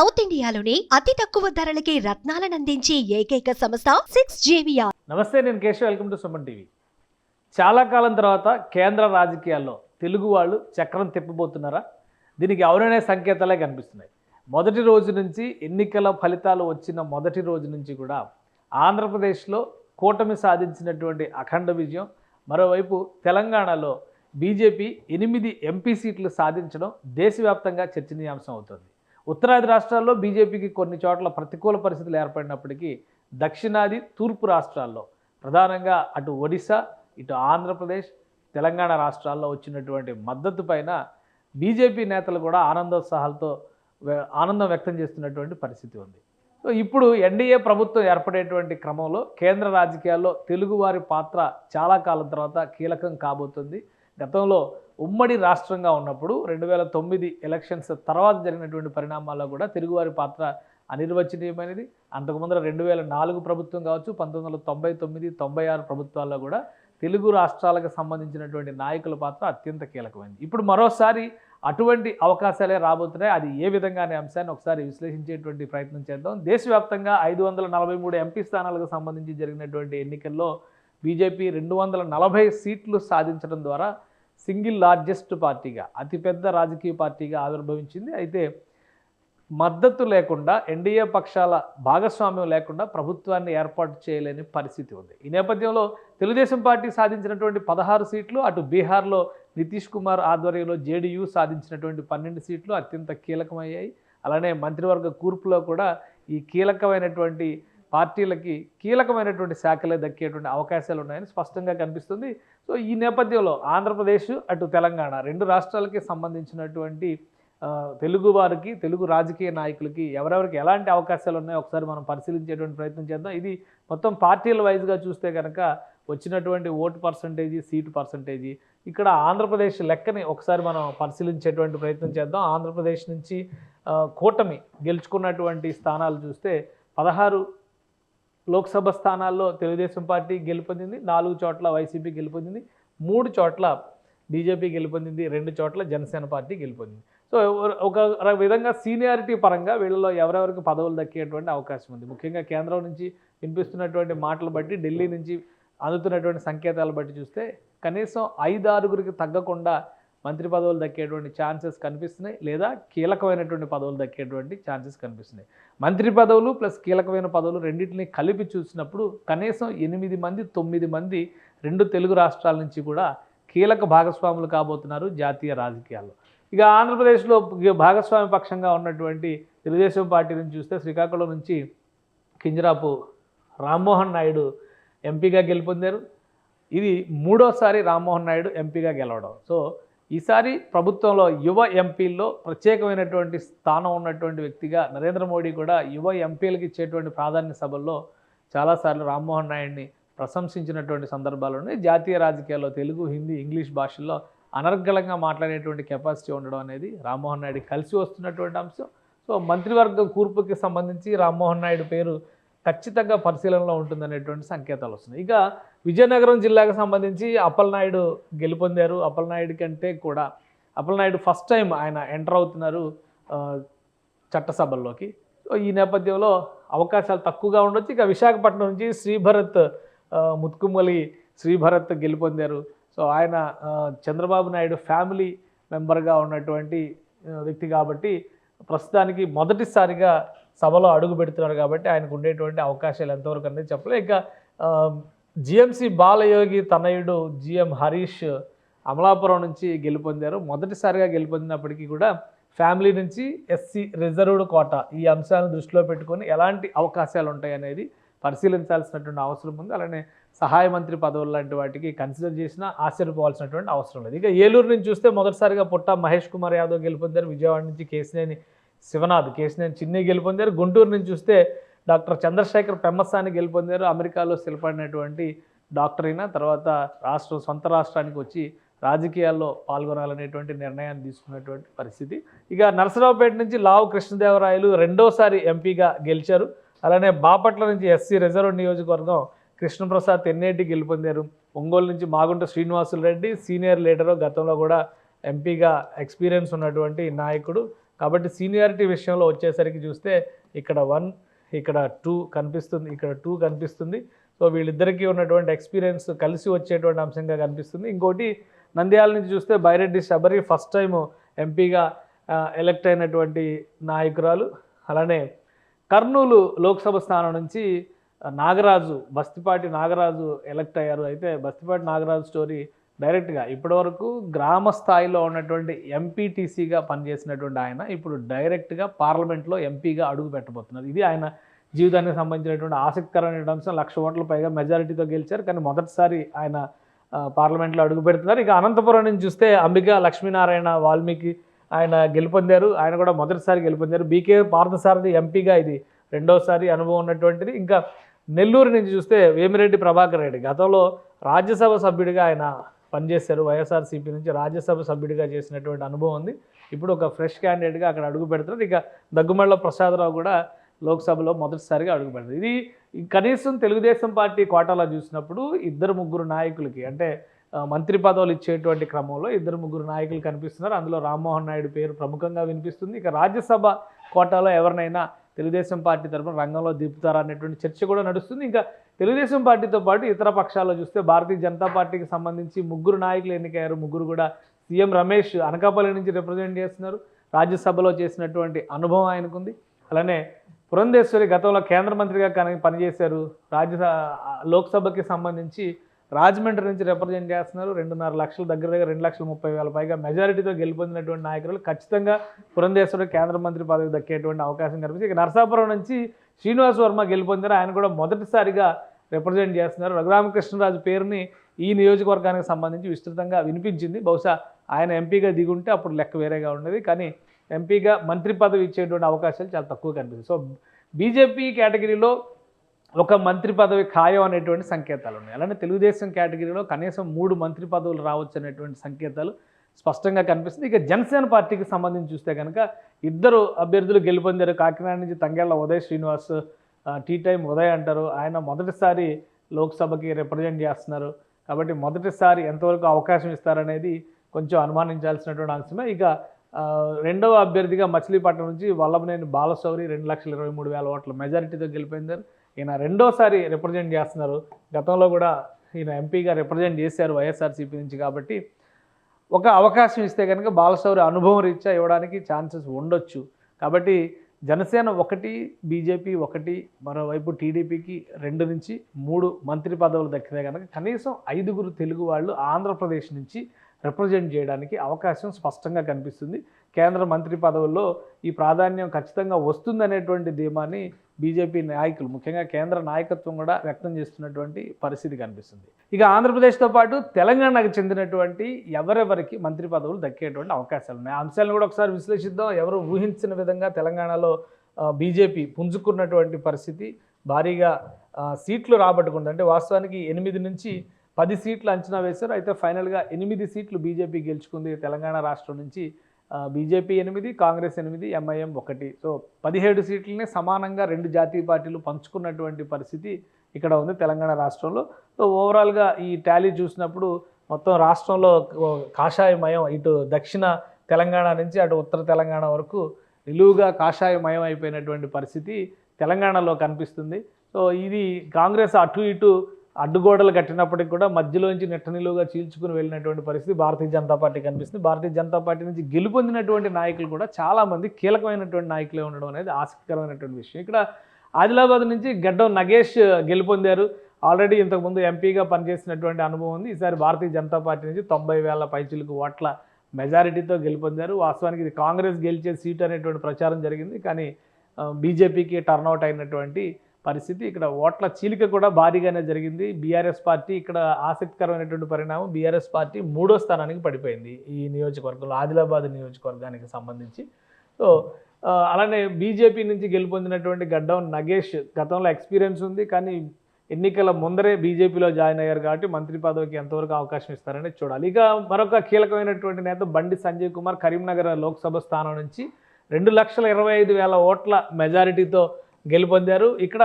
South ఇండియాలోని అతి తక్కువ ధరలకి రత్నాలను అందించే ఏకైక సంస్థ సిక్స్ జేవిఆర్. నమస్తే నేను Keshav. Welcome to Suman TV. చాలా కాలం తర్వాత కేంద్ర రాజకీయాల్లో తెలుగు వాళ్ళు చక్రం తిప్పబోతున్నారా? దీనికి అవుననే సంకేతాలే కనిపిస్తున్నాయి. మొదటి రోజు నుంచి ఎన్నికల ఫలితాలు వచ్చిన మొదటి రోజు నుంచి కూడా ఆంధ్రప్రదేశ్లో కూటమి సాధించినటువంటి అఖండ విజయం మరోవైపు తెలంగాణలో బీజేపీ ఎనిమిది ఎంపీ సీట్లు సాధించడం దేశవ్యాప్తంగా చర్చనీయాంశం అవుతుంది. ఉత్తరాది రాష్ట్రాల్లో బీజేపీకి కొన్ని చోట్ల ప్రతికూల పరిస్థితులు ఏర్పడినప్పటికీ దక్షిణాది తూర్పు రాష్ట్రాల్లో ప్రధానంగా అటు ఒడిశా ఇటు ఆంధ్రప్రదేశ్ తెలంగాణ రాష్ట్రాల్లో వచ్చినటువంటి మద్దతు పైన బీజేపీ నేతలు కూడా ఆనందోత్సాహాలతో ఆనందం వ్యక్తం చేస్తున్నటువంటి పరిస్థితి ఉంది. సో ఇప్పుడు ఎన్డీఏ ప్రభుత్వం ఏర్పడేటువంటి క్రమంలో కేంద్ర రాజకీయాల్లో తెలుగువారి పాత్ర చాలా కాలం తర్వాత కీలకం కాబోతుంది. గతంలో ఉమ్మడి రాష్ట్రంగా ఉన్నప్పుడు రెండు వేల తొమ్మిది ఎలక్షన్స్ తర్వాత జరిగినటువంటి పరిణామాల్లో కూడా తెలుగువారి పాత్ర అనిర్వచనీయమైనది. అంతకుముందర రెండు వేల నాలుగు ప్రభుత్వం కావచ్చు పంతొమ్మిది వందల తొంభై తొమ్మిది తొంభై ఆరు ప్రభుత్వాల్లో కూడా తెలుగు రాష్ట్రాలకు సంబంధించినటువంటి నాయకుల పాత్ర అత్యంత కీలకమైంది. ఇప్పుడు మరోసారి అటువంటి అవకాశాలే రాబోతున్నాయి. అది ఏ విధంగా అనే అంశాన్ని ఒకసారి విశ్లేషించేటువంటి ప్రయత్నం చేద్దాం. దేశవ్యాప్తంగా ఐదు వందల నలభై మూడు ఎంపీ స్థానాలకు సంబంధించి జరిగినటువంటి ఎన్నికల్లో బీజేపీ రెండు వందల నలభై సీట్లు సాధించడం ద్వారా సింగిల్ లార్జెస్ట్ పార్టీగా అతిపెద్ద రాజకీయ పార్టీగా ఆవిర్భవించింది. అయితే మద్దతు లేకుండా ఎన్డీఏ పక్షాల భాగస్వామ్యం లేకుండా ప్రభుత్వాన్ని ఏర్పాటు చేయలేని పరిస్థితి ఉంది. ఈ నేపథ్యంలో తెలుగుదేశం పార్టీ సాధించినటువంటి పదహారు సీట్లు అటు బీహార్లో నితీష్ కుమార్ ఆధ్వర్యంలో జేడీయూ సాధించినటువంటి పన్నెండు సీట్లు అత్యంత కీలకమయ్యాయి. అలానే మంత్రివర్గ కూర్పులో కూడా ఈ కీలకమైనటువంటి పార్టీలకి కీలకమైనటువంటి శాఖలే దక్కేటువంటి అవకాశాలు ఉన్నాయని స్పష్టంగా కనిపిస్తుంది. సో ఈ నేపథ్యంలో ఆంధ్రప్రదేశ్ అటు తెలంగాణ రెండు రాష్ట్రాలకి సంబంధించినటువంటి తెలుగువారికి తెలుగు వారికి తెలుగు రాజకీయ నాయకులకి ఎవరెవరికి ఎలాంటి అవకాశాలు ఉన్నాయో ఒకసారి మనం పరిశీలించేటువంటి ప్రయత్నం చేద్దాం. ఇది మొత్తం పార్టీల వైజ్గా చూస్తే కనుక వచ్చినటువంటి ఓటు పర్సంటేజీ సీటు పర్సంటేజీ ఇక్కడ ఆంధ్రప్రదేశ్ లెక్కని ఒకసారి మనం పరిశీలించేటువంటి ప్రయత్నం చేద్దాం. ఆంధ్రప్రదేశ్ నుంచి కూటమి గెలుచుకున్నటువంటి స్థానాలు చూస్తే పదహారు లోక్సభ స్థానాల్లో తెలుగుదేశం పార్టీ గెలుపొందింది నాలుగు చోట్ల వైసీపీ గెలుపొందింది మూడు చోట్ల బీజేపీ గెలుపొందింది రెండు చోట్ల జనసేన పార్టీ గెలుపొందింది. సో ఒక విధంగా సీనియారిటీ పరంగా వీళ్ళలో ఎవరెవరికి పదవులు దక్కేటువంటి అవకాశం ఉంది. ముఖ్యంగా కేంద్రం నుంచి వినిపిస్తున్నటువంటి మాటలు బట్టి ఢిల్లీ నుంచి అందుతున్నటువంటి సంకేతాలు బట్టి చూస్తే కనీసం ఐదారుగురికి తగ్గకుండా మంత్రి పదవులు దక్కేటువంటి ఛాన్సెస్ కనిపిస్తున్నాయి లేదా కీలకమైనటువంటి పదవులు దక్కేటువంటి ఛాన్సెస్ కనిపిస్తున్నాయి. మంత్రి పదవులు ప్లస్ కీలకమైన పదవులు రెండింటిని కలిపి చూసినప్పుడు కనీసం ఎనిమిది మంది తొమ్మిది మంది రెండు తెలుగు రాష్ట్రాల నుంచి కూడా కీలక భాగస్వాములు కాబోతున్నారు జాతీయ రాజకీయాల్లో. ఇక ఆంధ్రప్రదేశ్లో భాగస్వామి పక్షంగా ఉన్నటువంటి తెలుగుదేశం పార్టీ నుంచి చూస్తే శ్రీకాకుళం నుంచి కింజరాపు రామ్మోహన్ నాయుడు ఎంపీగా గెలుపొందారు. ఇది మూడోసారి రామ్మోహన్ నాయుడు ఎంపీగా గెలవడం. సో ఈసారి ప్రభుత్వంలో యువ ఎంపీల్లో ప్రత్యేకమైనటువంటి స్థానం ఉన్నటువంటి వ్యక్తిగా నరేంద్ర మోడీ కూడా యువ ఎంపీలకు ఇచ్చేటువంటి ప్రాధాన్య సభల్లో చాలాసార్లు రామ్మోహన్ నాయుడిని ప్రశంసించినటువంటి సందర్భాలు జాతీయ రాజకీయాల్లో తెలుగు హిందీ ఇంగ్లీష్ భాషల్లో అనర్గళంగా మాట్లాడేటువంటి కెపాసిటీ ఉండడం అనేది రామ్మోహన్ నాయుడు కలిసి వస్తున్నటువంటి అంశం. సో మంత్రివర్గ కూర్పుకి సంబంధించి రామ్మోహన్ నాయుడు పేరు ఖచ్చితంగా పరిశీలనలో ఉంటుందనేటువంటి సంకేతాలు వస్తున్నాయి. ఇక విజయనగరం జిల్లాకు సంబంధించి అప్పలనాయుడు గెలుపొందారు. అప్పలనాయుడు కంటే కూడా అప్పలనాయుడు ఫస్ట్ టైం ఆయన ఎంటర్ అవుతున్నారు చట్టసభల్లోకి. సో ఈ నేపథ్యంలో అవకాశాలు తక్కువగా ఉండొచ్చు. ఇక విశాఖపట్నం నుంచి శ్రీభరత్ ముత్కుమలి శ్రీభరత్ గెలుపొందారు. సో ఆయన చంద్రబాబు నాయుడు ఫ్యామిలీ మెంబర్గా ఉన్నటువంటి వ్యక్తి కాబట్టి ప్రస్తుతానికి మొదటిసారిగా సభలో అడుగు పెడుతున్నారు కాబట్టి ఆయనకు ఉండేటువంటి అవకాశాలు ఎంతవరకు అనేది చెప్పలే. ఇక జిఎంసి బాలయోగి తనయుడు జిఎం హరీష్ అమలాపురం నుంచి గెలుపొందారు. మొదటిసారిగా గెలుపొందినప్పటికీ కూడా ఫ్యామిలీ నుంచి ఎస్సీ రిజర్వ్డ్ కోట ఈ అంశాలను దృష్టిలో పెట్టుకొని ఎలాంటి అవకాశాలు ఉంటాయి అనేది పరిశీలించాల్సినటువంటి అవసరం ఉంది. అలానే సహాయ మంత్రి పదవులు లాంటి వాటికి కన్సిడర్ చేసినా ఆశ్చర్యపోవాల్సినటువంటి అవసరం లేదు. ఇక ఏలూరు నుంచి చూస్తే మొదటిసారిగా పుట్ట మహేష్ కుమార్ యాదవ్ గెలుపొందారు. విజయవాడ నుంచి కేసినేని శివనాథ్ కేసినేని చిన్ని గెలుపొందారు. గుంటూరు నుంచి చూస్తే డాక్టర్ చంద్రశేఖర్ పెమ్మసాని గెలుపొందారు. అమెరికాలో స్థిరపడినటువంటి డాక్టర్ అయినా తర్వాత రాష్ట్రం సొంత రాష్ట్రానికి వచ్చి రాజకీయాల్లో పాల్గొనాలనేటువంటి నిర్ణయాన్ని తీసుకున్నటువంటి పరిస్థితి. ఇక నరసరావుపేట నుంచి లావు కృష్ణదేవరాయలు రెండోసారి ఎంపీగా గెలిచారు. అలానే బాపట్ల నుంచి ఎస్సీ రిజర్వ్ నియోజకవర్గం కృష్ణప్రసాద్ తెన్నేటి గెలుపొందారు. ఒంగోలు నుంచి మాగుంట శ్రీనివాసులు రెడ్డి సీనియర్ లీడరు గతంలో కూడా ఎంపీగా ఎక్స్పీరియన్స్ ఉన్నటువంటి నాయకుడు. కాబట్టి సీనియారిటీ విషయంలో వచ్చేసరికి చూస్తే ఇక్కడ వన్ ఇక్కడ టూ కనిపిస్తుంది ఇక్కడ టూ కనిపిస్తుంది. సో వీళ్ళిద్దరికీ ఉన్నటువంటి ఎక్స్పీరియన్స్ కలిసి వచ్చేటువంటి అంశంగా కనిపిస్తుంది. ఇంకోటి నంద్యాల నుంచి చూస్తే బైరెడ్డి శబరి ఫస్ట్ టైం ఎంపీగా ఎలక్ట్ అయినటువంటి నాయకురాలు. అలానే కర్నూలు లోక్సభ స్థానం నుంచి నాగరాజు బస్తిపాటి నాగరాజు ఎలక్ట్ అయ్యారు. అయితే బస్తిపాటి నాగరాజు స్టోరీ డైరెక్ట్గా ఇప్పటివరకు గ్రామ స్థాయిలో ఉన్నటువంటి ఎంపీటీసీగా పనిచేసినటువంటి ఆయన ఇప్పుడు డైరెక్ట్గా పార్లమెంట్లో ఎంపీగా అడుగు పెట్టబోతున్నారు. ఇది ఆయన జీవితానికి సంబంధించినటువంటి ఆసక్తికరమైన అంశం. లక్ష ఓట్ల పైగా మెజారిటీతో గెలిచారు. కానీ మొదటిసారి ఆయన పార్లమెంట్లో అడుగు పెడుతున్నారు. ఇక అనంతపురం నుంచి చూస్తే అంబిక లక్ష్మీనారాయణ వాల్మీకి ఆయన గెలుపొందారు. ఆయన కూడా మొదటిసారి గెలుపొందారు. బీకే పార్థసారథి ఎంపీగా ఇది రెండోసారి అనుభవం ఉన్నటువంటిది. ఇంకా నెల్లూరు నుంచి చూస్తే వేమిరెడ్డి ప్రభాకర్ రెడ్డి గతంలో రాజ్యసభ సభ్యుడిగా ఆయన పనిచేశారు వైఎస్ఆర్సీపీ నుంచి రాజ్యసభ సభ్యుడిగా చేసినటువంటి అనుభవం ఉంది. ఇప్పుడు ఒక ఫ్రెష్ క్యాండిడేట్గా అక్కడ అడుగు పెడుతున్నారు. ఇక దగ్గుమళ్ళ ప్రసాదరావు కూడా లోక్సభలో మొదటిసారిగా అడుగు పెడతారు. ఇది కనీసం తెలుగుదేశం పార్టీ కోటాలో చూసినప్పుడు ఇద్దరు ముగ్గురు నాయకులకి అంటే మంత్రి పదవులు ఇచ్చేటువంటి క్రమంలో ఇద్దరు ముగ్గురు నాయకులు కనిపిస్తున్నారు. అందులో రామ్మోహన్ నాయుడు పేరు ప్రముఖంగా వినిపిస్తుంది. ఇక రాజ్యసభ కోటాలో ఎవరినైనా తెలుగుదేశం పార్టీ తరఫున రంగంలో దింపుతారా అనేటువంటి చర్చ కూడా నడుస్తుంది. ఇంకా తెలుగుదేశం పార్టీతో పాటు ఇతర పక్షాల్లో చూస్తే భారతీయ జనతా పార్టీకి సంబంధించి ముగ్గురు నాయకులు ఎన్నికయ్యారు. ముగ్గురు కూడా సీఎం రమేష్ అనకాపల్లి నుంచి రిప్రజెంట్ చేస్తున్నారు. రాజ్యసభలో చేసినటువంటి అనుభవం ఆయనకుంది. అలానే పురంధేశ్వరి గతంలో కేంద్ర మంత్రిగా కనుక పనిచేశారు. రాజ్యసభ లోక్సభకి సంబంధించి రాజమండ్రి నుంచి రిప్రజెంట్ చేస్తున్నారు. రెండున్నర లక్షల దగ్గర దగ్గర రెండు లక్షల ముప్పై వేల పైగా మెజారిటీతో గెలుపొందినటువంటి నాయకులు ఖచ్చితంగా పురంధేశ్వరుడు కేంద్ర మంత్రి పదవి దక్కేటువంటి అవకాశం కనిపిస్తుంది. ఇక నరసాపురం నుంచి శ్రీనివాస్ వర్మ గెలుపొందిన ఆయన కూడా మొదటిసారిగా రిప్రజెంట్ చేస్తున్నారు. రఘురామకృష్ణరాజు పేరుని ఈ నియోజకవర్గానికి సంబంధించి విస్తృతంగా వినిపించింది. బహుశా ఆయన ఎంపీగా దిగుంటే అప్పుడు లెక్క వేరేగా ఉండేది. కానీ ఎంపీగా మంత్రి పదవి ఇచ్చేటువంటి అవకాశాలు చాలా తక్కువ కనిపిస్తుంది సో బీజేపీ కేటగిరీలో ఒక మంత్రి పదవి ఖాయం అనేటువంటి సంకేతాలు ఉన్నాయి. అలానే తెలుగుదేశం కేటగిరీలో కనీసం మూడు మంత్రి పదవులు రావచ్చు అనేటువంటి సంకేతాలు స్పష్టంగా కనిపిస్తుంది. ఇక జనసేన పార్టీకి సంబంధించి చూస్తే కనుక ఇద్దరు అభ్యర్థులు గెలుపొందారు. కాకినాడ నుంచి తంగేళ్ళ ఉదయ్ శ్రీనివాస్ టీ టైం ఉదయ్ అంటారు. ఆయన మొదటిసారి లోక్సభకి రిప్రజెంట్ చేస్తున్నారు. కాబట్టి మొదటిసారి ఎంతవరకు అవకాశం ఇస్తారనేది కొంచెం అనుమానించాల్సినటువంటి అంశమే. ఇక రెండవ అభ్యర్థిగా మచిలీపట్నం నుంచి వల్లభనేని బాలశౌరి రెండు లక్షల ఇరవై మూడు వేల ఓట్ల మెజారిటీతో గెలిపోయిందారు ఈయన రెండోసారి రిప్రజెంట్ చేస్తున్నారు. గతంలో కూడా ఈయన ఎంపీగా రిప్రజెంట్ చేశారు వైఎస్ఆర్సీపీ నుంచి కాబట్టి ఒక అవకాశం ఇస్తే కనుక బాలశౌరి అనుభవం రీత్యా ఇవ్వడానికి ఛాన్సెస్ ఉండొచ్చు. కాబట్టి జనసేన ఒకటి బీజేపీ ఒకటి మరోవైపు టీడీపీకి రెండు నుంచి మూడు మంత్రి పదవులు దక్కితే కనుక కనీసం ఐదుగురు తెలుగు వాళ్ళు ఆంధ్రప్రదేశ్ నుంచి రిప్రజెంట్ చేయడానికి అవకాశం స్పష్టంగా కనిపిస్తుంది. కేంద్ర మంత్రి పదవుల్లో ఈ ప్రాధాన్యం ఖచ్చితంగా వస్తుందనేటువంటి ధీమాని బీజేపీ నాయకులు ముఖ్యంగా కేంద్ర నాయకత్వం కూడా వ్యక్తం చేస్తున్నటువంటి పరిస్థితి కనిపిస్తుంది. ఇక ఆంధ్రప్రదేశ్తో పాటు తెలంగాణకు చెందినటువంటి ఎవరెవరికి మంత్రి పదవులు దక్కేటువంటి అవకాశాలు ఉన్నాయి. అంశాలను కూడా ఒకసారి విశ్లేషిద్దాం. ఎవరు ఊహించిన విధంగా తెలంగాణలో బీజేపీ పుంజుకున్నటువంటి పరిస్థితి భారీగా సీట్లు రాబట్టుకుంది. అంటే వాస్తవానికి ఎనిమిది నుంచి పది సీట్లు అంచనా వేశారు. అయితే ఫైనల్గా ఎనిమిది సీట్లు బీజేపీ గెలుచుకుంది. తెలంగాణ రాష్ట్రం నుంచి బీజేపీ ఎనిమిది కాంగ్రెస్ ఎనిమిది ఎంఐఎం ఒకటి. సో పదిహేడు సీట్లని సమానంగా రెండు జాతీయ పార్టీలు పంచుకున్నటువంటి పరిస్థితి ఇక్కడ ఉంది తెలంగాణ రాష్ట్రంలో. సో ఓవరాల్గా ఈ టాలీ చూసినప్పుడు మొత్తం రాష్ట్రంలో కాషాయమయం ఇటు దక్షిణ తెలంగాణ నుంచి అటు ఉత్తర తెలంగాణ వరకు నిలువుగా కాషాయమయం అయిపోయినటువంటి పరిస్థితి తెలంగాణలో కనిపిస్తుంది. సో ఇది కాంగ్రెస్ అటు ఇటు అడ్డుగోడలు కట్టినప్పటికి కూడా మధ్యలోంచి నిట్టనిలువుగా చీల్చుకుని వెళ్ళినటువంటి పరిస్థితి భారతీయ జనతా పార్టీ కనిపిస్తుంది. భారతీయ జనతా పార్టీ నుంచి గెలుపొందినటువంటి నాయకులు కూడా చాలామంది కీలకమైనటువంటి నాయకులే ఉండడం అనేది ఆసక్తికరమైనటువంటి విషయం. ఇక్కడ ఆదిలాబాద్ నుంచి గడ్డం నగేష్ గెలుపొందారు. ఆల్రెడీ ఇంతకుముందు ఎంపీగా పనిచేసినటువంటి అనుభవం ఉంది. ఈసారి భారతీయ జనతా పార్టీ నుంచి తొంభై వేల పైచిలకు ఓట్ల మెజారిటీతో గెలుపొందారు. వాస్తవానికి ఇది కాంగ్రెస్ గెలిచే సీట్ అనేటువంటి ప్రచారం జరిగింది. కానీ బీజేపీకి టర్న్అవుట్ అయినటువంటి పరిస్థితి. ఇక్కడ ఓట్ల చీలిక కూడా భారీగానే జరిగింది. బీఆర్ఎస్ పార్టీ ఇక్కడ ఆసక్తికరమైనటువంటి పరిణామం. బీఆర్ఎస్ పార్టీ మూడో స్థానానికి పడిపోయింది ఈ నియోజకవర్గంలో ఆదిలాబాద్ నియోజకవర్గానికి సంబంధించి. సో అలానే బీజేపీ నుంచి గెలుపొందినటువంటి గడ్డం నగేష్ గతంలో ఎక్స్పీరియన్స్ ఉంది. కానీ ఎన్నికల ముందరే బీజేపీలో జాయిన్ అయ్యారు కాబట్టి మంత్రి పదవికి ఎంతవరకు అవకాశం ఇస్తారని చూడాలి. ఇక మరొక కీలకమైనటువంటి నేత బండి సంజయ్ కుమార్ కరీంనగర్ లోక్సభ స్థానం నుంచి రెండు లక్షల ఇరవై ఐదు వేల ఓట్ల మెజారిటీతో గెలుపొందారు. ఇక్కడ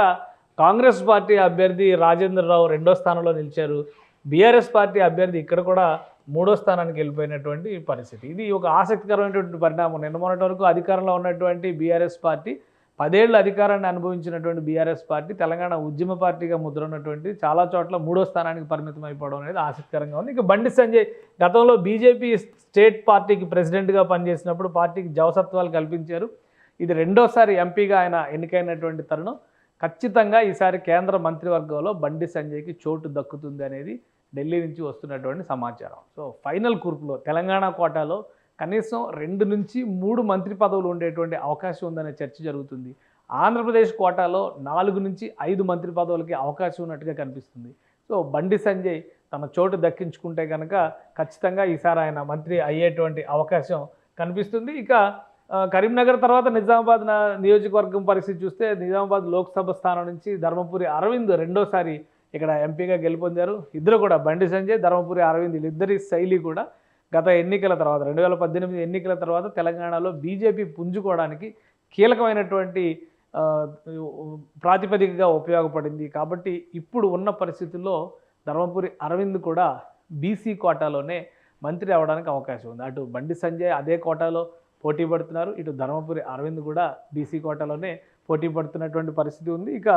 కాంగ్రెస్ పార్టీ అభ్యర్థి రాజేంద్రరావు రెండో స్థానంలో నిలిచారు. బీఆర్ఎస్ పార్టీ అభ్యర్థి ఇక్కడ కూడా మూడో స్థానానికి వెళ్ళిపోయినటువంటి పరిస్థితి. ఇది ఒక ఆసక్తికరమైనటువంటి పరిణామం. నిన్న మొన్నటి వరకు అధికారంలో ఉన్నటువంటి బీఆర్ఎస్ పార్టీ పదేళ్ళు అధికారాన్ని అనుభవించినటువంటి బీఆర్ఎస్ పార్టీ తెలంగాణ ఉద్యమ పార్టీగా ముద్రన్నటువంటి చాలా చోట్ల మూడో స్థానానికి పరిమితం అయిపోవడం అనేది ఆసక్తికరంగా ఉంది. ఇక బండి సంజయ్ గతంలో బీజేపీ స్టేట్ పార్టీకి ప్రెసిడెంట్గా పనిచేసినప్పుడు పార్టీకి జవసత్వాలు కల్పించారు. ఇది రెండోసారి ఎంపీగా ఆయన ఎన్నికైనటువంటి తరుణం. ఖచ్చితంగా ఈసారి కేంద్ర మంత్రివర్గంలో బండి సంజయ్కి చోటు దక్కుతుంది అనేది ఢిల్లీ నుంచి వస్తున్నటువంటి సమాచారం. సో ఫైనల్ కూర్పులో తెలంగాణ కోటాలో కనీసం రెండు నుంచి మూడు మంత్రి పదవులు ఉండేటువంటి అవకాశం ఉందనే చర్చ జరుగుతుంది. ఆంధ్రప్రదేశ్ కోటాలో నాలుగు నుంచి ఐదు మంత్రి పదవులకి అవకాశం ఉన్నట్టుగా కనిపిస్తుంది. సో బండి సంజయ్ తన చోటు దక్కించుకుంటే కనుక ఖచ్చితంగా ఈసారి ఆయన మంత్రి అయ్యేటువంటి అవకాశం కనిపిస్తుంది. ఇక కరీంనగర్ తర్వాత నిజామాబాద్ నియోజకవర్గం పరిస్థితి చూస్తే నిజామాబాద్ లోక్సభ స్థానం నుంచి ధర్మపురి అరవింద్ రెండోసారి ఇక్కడ ఎంపీగా గెలుపొందారు. ఇద్దరు కూడా బండి సంజయ్ ధర్మపురి అరవింద్ వీళ్ళిద్దరి శైలి కూడా గత ఎన్నికల తర్వాత రెండు వేల పద్దెనిమిది ఎన్నికల తర్వాత తెలంగాణలో బీజేపీ పుంజుకోవడానికి కీలకమైనటువంటి ప్రాతిపదికగా ఉపయోగపడింది. కాబట్టి ఇప్పుడు ఉన్న పరిస్థితుల్లో ధర్మపురి అరవింద్ కూడా బీసీ కోటాలోనే మంత్రి అవడానికి అవకాశం ఉంది. అటు బండి సంజయ్ అదే కోటాలో పోటీ పడుతున్నారు. ఇటు ధర్మపురి అరవింద్ కూడా బీసీ కోటలోనే పోటీ పడుతున్నటువంటి పరిస్థితి ఉంది. ఇక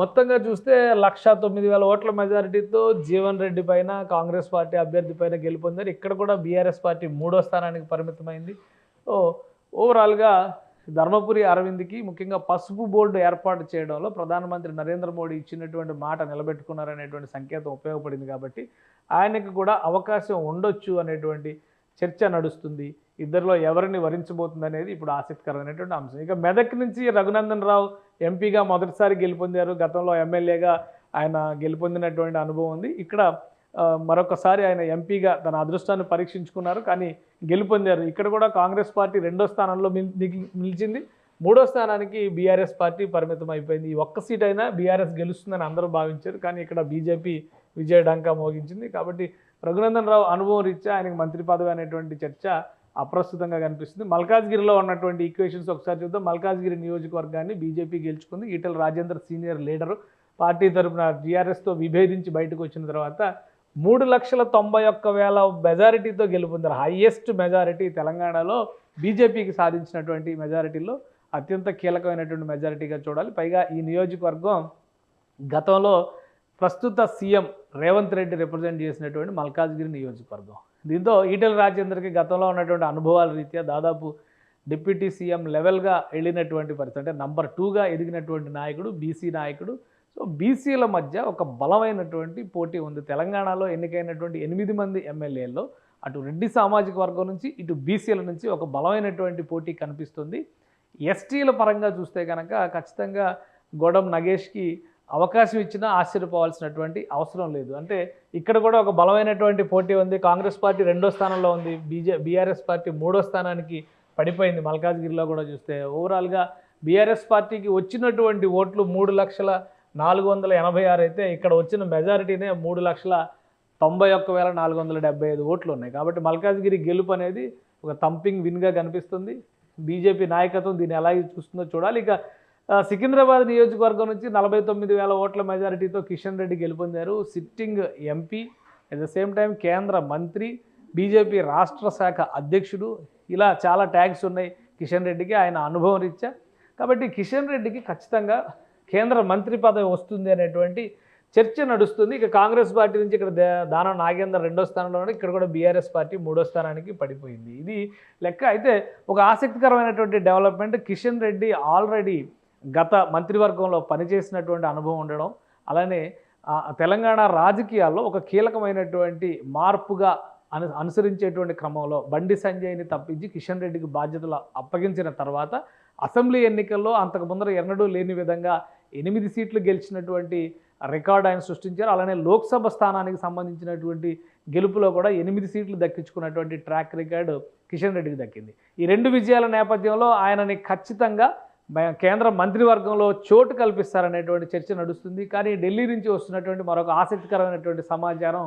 మొత్తంగా చూస్తే లక్ష తొమ్మిది వేల ఓట్ల మెజారిటీతో జీవన్ రెడ్డి పైన కాంగ్రెస్ పార్టీ అభ్యర్థి పైన గెలుపొందారు. ఇక్కడ కూడా బీఆర్ఎస్ పార్టీ మూడో స్థానానికి పరిమితమైంది. సో ఓవరాల్గా ధర్మపురి అరవింద్కి ముఖ్యంగా పసుపు బోర్డు ఏర్పాటు చేయడంలో ప్రధానమంత్రి నరేంద్ర మోడీ ఇచ్చినటువంటి మాట నిలబెట్టుకున్నారనేటువంటి సంకేతం ఉపయోగపడింది కాబట్టి ఆయనకు కూడా అవకాశం ఉండొచ్చు అనేటువంటి చర్చ నడుస్తుంది. ఇద్దరిలో ఎవరిని వరించబోతుంది అనేది ఇప్పుడు ఆసక్తికరమైనటువంటి అంశం. ఇక మెదక్ నుంచి రఘునందన్ రావు ఎంపీగా మొదటిసారి గెలుపొందారు. గతంలో ఎమ్మెల్యేగా ఆయన గెలుపొందినటువంటి అనుభవం ఉంది. ఇక్కడ మరొకసారి ఆయన ఎంపీగా తన అదృష్టాన్ని పరీక్షించుకున్నారు. కానీ గెలుపొందారు. ఇక్కడ కూడా కాంగ్రెస్ పార్టీ రెండో స్థానంలో నిలిచింది. మూడో స్థానానికి బీఆర్ఎస్ పార్టీ పరిమితం అయిపోయింది. ఈ ఒక్క సీట్ అయినా బీఆర్ఎస్ గెలుస్తుందని అందరూ భావించారు. కానీ ఇక్కడ బీజేపీ విజయ డంకా మోగించింది. కాబట్టి రఘునందన్ రావు అనుభవం రీత్యా ఆయనకు మంత్రి పదవి అనేటువంటి చర్చ అప్రస్తుతంగా కనిపిస్తుంది. మల్కాజ్గిరిలో ఉన్నటువంటి ఈక్వేషన్స్ ఒకసారి చూద్దాం. మల్కాజ్గిరి నియోజకవర్గాన్ని బీజేపీ గెలుచుకుంది. Etela Rajender senior leader. Party తరపున టీఆర్ఎస్తో విభేదించి బయటకు వచ్చిన తర్వాత మూడు లక్షల తొంభై ఒక్క వేల మెజారిటీతో గెలుపొందారు. హైయెస్ట్ మెజారిటీ తెలంగాణలో బీజేపీకి సాధించినటువంటి మెజారిటీలో అత్యంత కీలకమైనటువంటి మెజారిటీగా చూడాలి. పైగా ఈ నియోజకవర్గం గతంలో ప్రస్తుత సీఎం రేవంత్ రెడ్డి రిప్రజెంట్ చేసినటువంటి మల్కాజ్గిరి నియోజకవర్గం. దీంతో ఈటెల రాజేందర్కి గతంలో ఉన్నటువంటి అనుభవాల రీత్యా దాదాపు డిప్యూటీ సీఎం లెవెల్గా వెళ్ళినటువంటి పరిస్థితి. అంటే నంబర్ టూగా ఎదిగినటువంటి నాయకుడు బీసీ నాయకుడు. సో బీసీల మధ్య ఒక బలమైనటువంటి పోటీ ఉంది. తెలంగాణలో ఎన్నికైనటువంటి ఎనిమిది మంది ఎమ్మెల్యేల్లో అటు రెడ్డి సామాజిక వర్గం నుంచి ఇటు బీసీల నుంచి ఒక బలమైనటువంటి పోటీ కనిపిస్తుంది. ఎస్టీల పరంగా చూస్తే కనుక ఖచ్చితంగా గొడం నగేష్కి అవకాశం ఇచ్చినా ఆశ్చర్యపోవాల్సినటువంటి అవసరం లేదు. అంటే ఇక్కడ కూడా ఒక బలమైనటువంటి పోటీ ఉంది. కాంగ్రెస్ పార్టీ రెండో స్థానంలో ఉంది. బీజే బీఆర్ఎస్ పార్టీ మూడో స్థానానికి పడిపోయింది. మల్కాజ్గిరిలో కూడా చూస్తే ఓవరాల్గా బీఆర్ఎస్ పార్టీకి వచ్చినటువంటి ఓట్లు మూడు లక్షల నాలుగు వందల ఎనభై ఆరు అయితే ఇక్కడ వచ్చిన మెజారిటీనే మూడు లక్షల తొంభై ఒక్క వేల నాలుగు వందల డెబ్బై ఐదు ఓట్లు ఉన్నాయి. కాబట్టి మల్కాజ్గిరి గెలుపు అనేది ఒక తంపింగ్ విన్గా కనిపిస్తుంది. బీజేపీ నాయకత్వం దీన్ని ఎలా చూస్తుందో చూడాలి. ఇక సికింద్రాబాద్ నియోజకవర్గం నుంచి నలభై తొమ్మిది వేల ఓట్ల మెజారిటీతో కిషన్ రెడ్డి గెలుపొందారు. Sitting MP at the same time కేంద్ర మంత్రి బీజేపీ రాష్ట్ర శాఖ అధ్యక్షుడు. ఇలా చాలా ట్యాగ్స్ ఉన్నాయి కిషన్ రెడ్డికి ఆయన అనుభవం రీత్యా. కాబట్టి కిషన్ రెడ్డికి ఖచ్చితంగా కేంద్ర మంత్రి పదవి వస్తుంది అనేటువంటి చర్చ నడుస్తుంది. ఇక కాంగ్రెస్ పార్టీ నుంచి ఇక్కడ దానం నాగేందర్ రెండో స్థానంలో ఉన్నాడు. ఇక్కడ కూడా బీఆర్ఎస్ పార్టీ మూడో స్థానానికి పడిపోయింది. ఇది లెక్క. అయితే ఒక ఆసక్తికరమైనటువంటి డెవలప్మెంట్ కిషన్ రెడ్డి ఆల్రెడీ గత మంత్రివర్గంలో పనిచేసినటువంటి అనుభవం ఉండడం అలానే తెలంగాణ రాజకీయాల్లో ఒక కీలకమైనటువంటి మార్పుగా అను అనుసరించేటువంటి క్రమంలో బండి సంజయ్ని తప్పించి కిషన్ రెడ్డికి బాధ్యతలు అప్పగించిన తర్వాత అసెంబ్లీ ఎన్నికల్లో అంతకు ముందర ఎన్నడూ లేని విధంగా ఎనిమిది సీట్లు గెలిచినటువంటి రికార్డ్ ఆయన సృష్టించారు. అలానే లోక్సభ స్థానానికి సంబంధించినటువంటి గెలుపులో కూడా ఎనిమిది సీట్లు దక్కించుకున్నటువంటి ట్రాక్ రికార్డు కిషన్ రెడ్డికి దక్కింది. ఈ రెండు విజయాల నేపథ్యంలో ఆయనని ఖచ్చితంగా కేంద్ర మంత్రివర్గంలో చోటు కల్పిస్తారనేటువంటి చర్చ నడుస్తుంది. కానీ ఢిల్లీ నుంచి వస్తున్నటువంటి మరొక ఆసక్తికరమైనటువంటి సమాచారం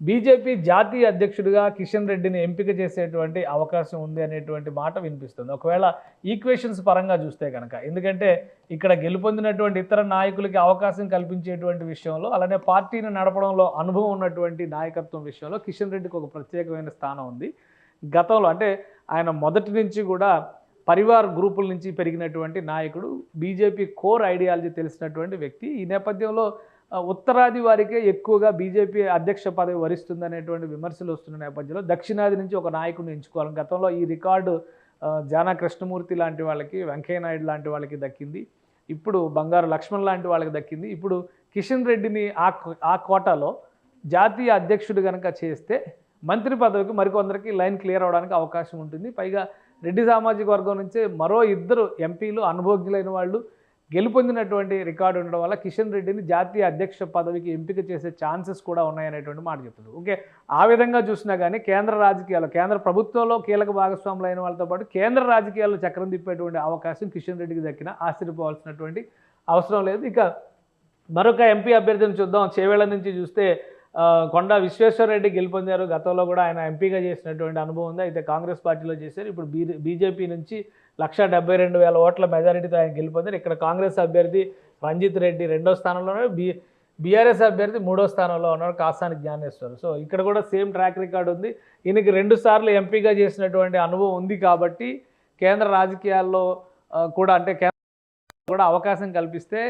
బీజేపీ జాతీయ అధ్యక్షుడిగా కిషన్ రెడ్డిని ఎంపిక చేసేటువంటి అవకాశం ఉంది అనేటువంటి మాట వినిపిస్తుంది. ఒకవేళ ఈక్వేషన్స్ పరంగా చూస్తే కనుక ఎందుకంటే ఇక్కడ గెలుపొందినటువంటి ఇతర నాయకులకి అవకాశం కల్పించేటువంటి విషయంలో అలానే పార్టీని నడపడంలో అనుభవం ఉన్నటువంటి నాయకత్వం విషయంలో కిషన్ రెడ్డికి ఒక ప్రత్యేకమైన స్థానం ఉంది. గతంలో అంటే ఆయన మొదటి నుంచి కూడా పరివార్ గ్రూపుల నుంచి పెరిగినటువంటి నాయకుడు బీజేపీ కోర్ ఐడియాలజీ తెలిసినటువంటి వ్యక్తి. ఈ నేపథ్యంలో ఉత్తరాది వారికే ఎక్కువగా బీజేపీ అధ్యక్ష పదవి వరిస్తుందనేటువంటి విమర్శలు వస్తున్న నేపథ్యంలో దక్షిణాది నుంచి ఒక నాయకుడిని ఎంచుకోవాలి. గతంలో ఈ రికార్డు జానా కృష్ణమూర్తి లాంటి వాళ్ళకి వెంకయ్య నాయుడు లాంటి వాళ్ళకి దక్కింది. ఇప్పుడు బంగారు లక్ష్మణ్ లాంటి వాళ్ళకి దక్కింది. ఇప్పుడు కిషన్ రెడ్డిని ఆ కో- ఆ కోటాలో జాతీయ అధ్యక్షుడు కనుక చేస్తే మంత్రి పదవికి మరికొందరికి లైన్ క్లియర్ అవడానికి అవకాశం ఉంటుంది. పైగా రెడ్డి సామాజిక వర్గం నుంచే మరో ఇద్దరు ఎంపీలు అనుభోగ్యులైన వాళ్ళు గెలుపొందినటువంటి రికార్డు ఉండడం వల్ల కిషన్ రెడ్డిని జాతీయ అధ్యక్ష పదవికి ఎంపిక చేసే ఛాన్సెస్ కూడా ఉన్నాయనేటువంటి మాట చెప్తుంది. ఓకే ఆ విధంగా చూసినా కానీ కేంద్ర రాజకీయాలు కేంద్ర ప్రభుత్వంలో కీలక భాగస్వాములు అయిన వాళ్ళతో పాటు కేంద్ర రాజకీయాల్లో చక్రం తిప్పేటువంటి అవకాశం కిషన్ రెడ్డికి దక్కిన ఆశ్చర్యపోవాల్సినటువంటి అవసరం లేదు. ఇక మరొక ఎంపీ అభ్యర్థిని చూద్దాం. చేవేళ్ళ నుంచి చూస్తే కొండ విశ్వేశ్వరరెడ్డి గెలుపొందారు. గతంలో కూడా ఆయన ఎంపీగా చేసినటువంటి అనుభవం ఉంది. అయితే కాంగ్రెస్ పార్టీలో చేశారు. ఇప్పుడు బీ బీజేపీ నుంచి లక్ష డెబ్బై రెండు వేల ఓట్ల మెజారిటీతో ఆయన గెలుపొందారు. ఇక్కడ కాంగ్రెస్ అభ్యర్థి రంజిత్ రెడ్డి రెండో స్థానంలో ఉన్నారు బీ బీఆర్ఎస్ అభ్యర్థి మూడో స్థానంలో ఉన్నారు కాసాని జ్ఞానేశ్వర్. సో ఇక్కడ కూడా సేమ్ ట్రాక్ రికార్డ్ ఉంది. ఈయనకి రెండు సార్లు ఎంపీగా చేసినటువంటి అనుభవం ఉంది కాబట్టి కేంద్ర రాజకీయాల్లో కూడా అంటే కేంద్ర కూడా అవకాశం కల్పిస్తే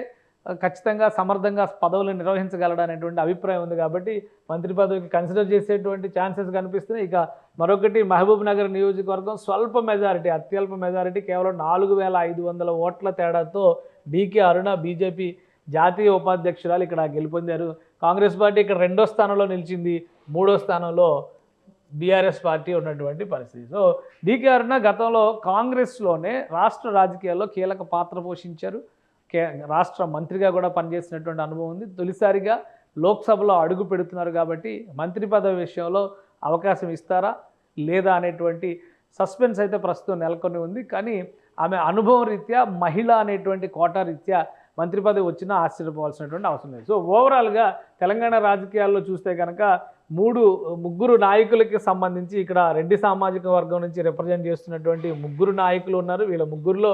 ఖచ్చితంగా సమర్థంగా పదవులు నిర్వహించగలడు అనేటువంటి అభిప్రాయం ఉంది కాబట్టి మంత్రి పదవికి కన్సిడర్ చేసేటువంటి ఛాన్సెస్ కనిపిస్తున్నాయి. ఇక మరొకటి మహబూబ్ నగర్ నియోజకవర్గం స్వల్ప మెజారిటీ అత్యల్ప మెజారిటీ కేవలం నాలుగు వేల ఐదు వందల ఓట్ల తేడాతో డీకే అరుణ బీజేపీ జాతీయ ఉపాధ్యక్షురాలు ఇక్కడ గెలుపొందారు. కాంగ్రెస్ పార్టీ ఇక్కడ రెండో స్థానంలో నిలిచింది. మూడో స్థానంలో బీఆర్ఎస్ పార్టీ ఉన్నటువంటి పరిస్థితి. సో డీకే అరుణ గతంలో కాంగ్రెస్లోనే రాష్ట్ర రాజకీయాల్లో కీలక పాత్ర పోషించారు. కే రాష్ట్ర మంత్రిగా కూడా పనిచేసినటువంటి అనుభవం ఉంది. తొలిసారిగా లోక్సభలో అడుగు పెడుతున్నారు కాబట్టి మంత్రి పదవి విషయంలో అవకాశం ఇస్తారా లేదా అనేటువంటి సస్పెన్స్ అయితే ప్రస్తుతం నెలకొని ఉంది. కానీ ఆమె అనుభవం రీత్యా మహిళ అనేటువంటి కోటా రీత్యా మంత్రి పదవి వచ్చినా ఆశ్చర్యపోవాల్సినటువంటి అవసరం లేదు. సో ఓవరాల్గా తెలంగాణ రాజకీయాల్లో చూస్తే కనుక మూడు ముగ్గురు నాయకులకి సంబంధించి ఇక్కడ రెడ్డి సామాజిక వర్గం నుంచి రిప్రజెంట్ చేస్తున్నటువంటి ముగ్గురు నాయకులు ఉన్నారు. వీళ్ళ ముగ్గురులో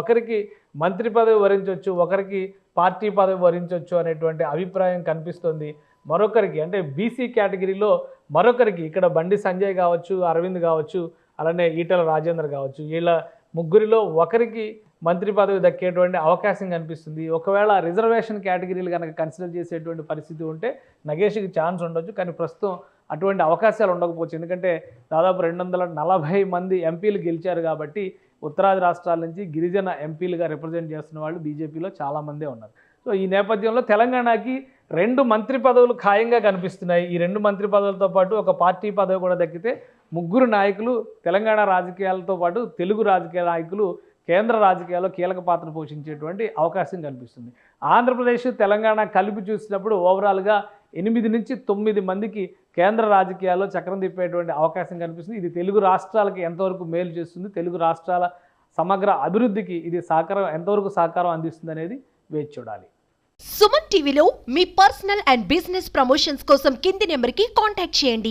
ఒకరికి మంత్రి పదవి వరించవచ్చు ఒకరికి పార్టీ పదవి వరించవచ్చు అనేటువంటి అభిప్రాయం కనిపిస్తుంది. మరొకరికి అంటే బీసీ కేటగిరీలో మరొకరికి ఇక్కడ బండి సంజయ్ కావచ్చు అరవింద్ కావచ్చు అలానే ఈటల రాజేందర్ కావచ్చు వీళ్ళ ముగ్గురిలో ఒకరికి మంత్రి పదవి దక్కేటువంటి అవకాశం కనిపిస్తుంది. ఒకవేళ రిజర్వేషన్ కేటగిరీలు కనుక కన్సిడర్ చేసేటువంటి పరిస్థితి ఉంటే నగేష్కి ఛాన్స్ ఉండొచ్చు కానీ ప్రస్తుతం అటువంటి అవకాశాలు ఉండకపోవచ్చు. ఎందుకంటే దాదాపు రెండు వందల నలభై మంది ఎంపీలు గెలిచారు కాబట్టి ఉత్తరాది రాష్ట్రాల నుంచి గిరిజన ఎంపీలుగా రిప్రజెంట్ చేస్తున్న వాళ్ళు బీజేపీలో చాలామందే ఉన్నారు. సో ఈ నేపథ్యంలో తెలంగాణకి రెండు మంత్రి పదవులు ఖాయంగా కనిపిస్తున్నాయి. ఈ రెండు మంత్రి పదవులతో పాటు ఒక పార్టీ పదవి కూడా దక్కితే ముగ్గురు నాయకులు తెలంగాణ రాజకీయాలతో పాటు తెలుగు రాజకీయ నాయకులు కేంద్ర రాజకీయాల్లో కీలక పాత్ర పోషించేటువంటి అవకాశం కనిపిస్తుంది. ఆంధ్రప్రదేశ్ తెలంగాణ కలిపి చూసినప్పుడు ఓవరాల్గా ఎనిమిది నుంచి తొమ్మిది మందికి కేంద్ర రాజకీయాల్లో చక్రం తిప్పేటువంటి అవకాశం కనిపిస్తుంది. ఇది తెలుగు రాష్ట్రాలకి ఎంతవరకు మేలు చేస్తుంది? తెలుగు రాష్ట్రాల సమగ్ర అభివృద్ధికి ఇది సహకారం ఎంతవరకు సహకారం అందిస్తుంది అనేది వేచి చూడాలి. సుమన్ టీవీలో మీ పర్సనల్ అండ్ బిజినెస్ ప్రమోషన్స్ కోసం కింది నెంబర్కి కాంటాక్ట్ చేయండి.